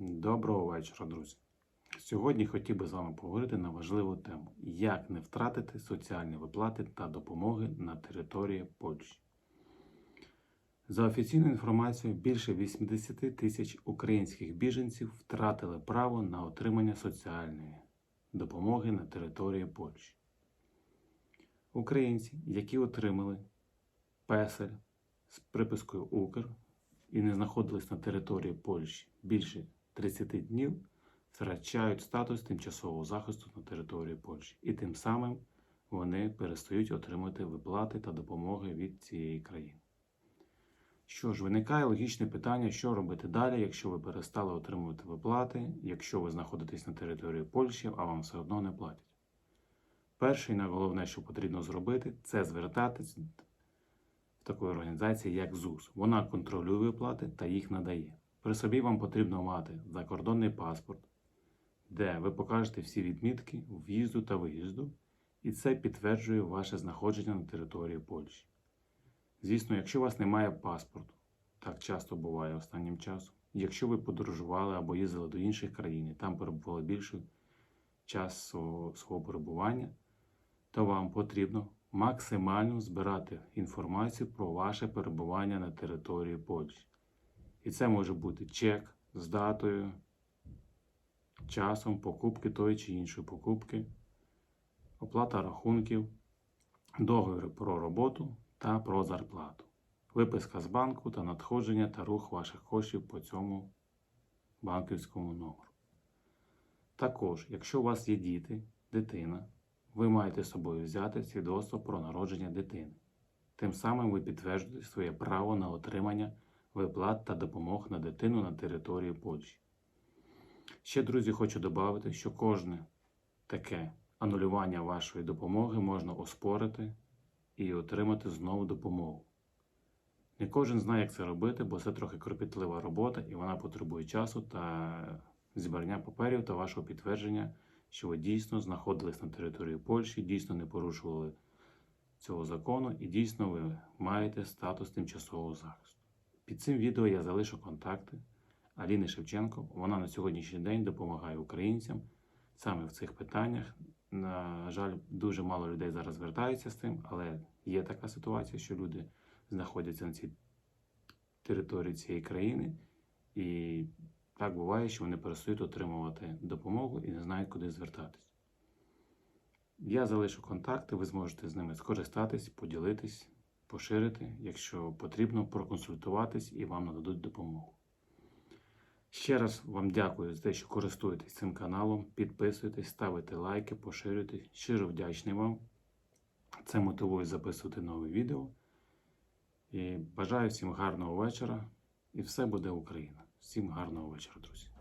Доброго вечора, друзі. Сьогодні хотів би з вами поговорити на важливу тему: як не втратити соціальні виплати та допомоги на території Польщі. За офіційною інформацією, більше 80 тисяч українських біженців втратили право на отримання соціальної допомоги на території Польщі. Українці, які отримали песель з припискою Укр і не знаходились на території Польщі більше 30 днів, втрачають статус тимчасового захисту на території Польщі, і тим самим вони перестають отримати виплати та допомоги від цієї країни. Що ж, виникає логічне питання, що робити далі, якщо ви перестали отримувати виплати, якщо ви знаходитесь на території Польщі, а вам все одно не платять. Перше і найголовне, що потрібно зробити, це звертатись в такої організації, як ЗУС. Вона контролює виплати та їх надає. При собі вам потрібно мати закордонний паспорт, де ви покажете всі відмітки в'їзду та виїзду, і це підтверджує ваше знаходження на території Польщі. Звісно, якщо у вас немає паспорту, так часто буває останнім часом, якщо ви подорожували або їздили до інших країн, і там перебували більший час свого, свого перебування, то вам потрібно максимально збирати інформацію про ваше перебування на території Польщі. І це може бути чек з датою, часом покупки тої чи іншої покупки, оплата рахунків, договір про роботу та про зарплату, виписка з банку та надходження та рух ваших коштів по цьому банківському номеру. Також, якщо у вас є діти, дитина, ви маєте з собою взяти свідоцтво про народження дитини. Тим самим ви підтверджуєте своє право на отримання виплат та допомог на дитину на території Польщі. Ще, друзі, хочу додати, що кожне таке анулювання вашої допомоги можна оспорити і отримати знову допомогу. Не кожен знає, як це робити, бо це трохи кропітлива робота, і вона потребує часу та зібрання паперів та вашого підтвердження, що ви дійсно знаходились на території Польщі, дійсно не порушували цього закону і дійсно ви маєте статус тимчасового захисту. Під цим відео я залишу контакти Аліни Шевченко. Вона на сьогоднішній день допомагає українцям саме в цих питаннях. На жаль, дуже мало людей зараз звертаються з тим, але є така ситуація, що люди знаходяться на цій території цієї країни, і так буває, що вони перестають отримувати допомогу і не знають, куди звертатись. Я залишу контакти, ви зможете з ними скористатись, поділитись, поширити, якщо потрібно, проконсультуватись і вам нададуть допомогу. Ще раз вам дякую за те, що користуєтесь цим каналом. Підписуйтесь, ставите лайки, поширюйте. Щиро вдячний вам. Це мотивує записувати нове відео. І бажаю всім гарного вечора. І все буде Україна. Всім гарного вечора, друзі.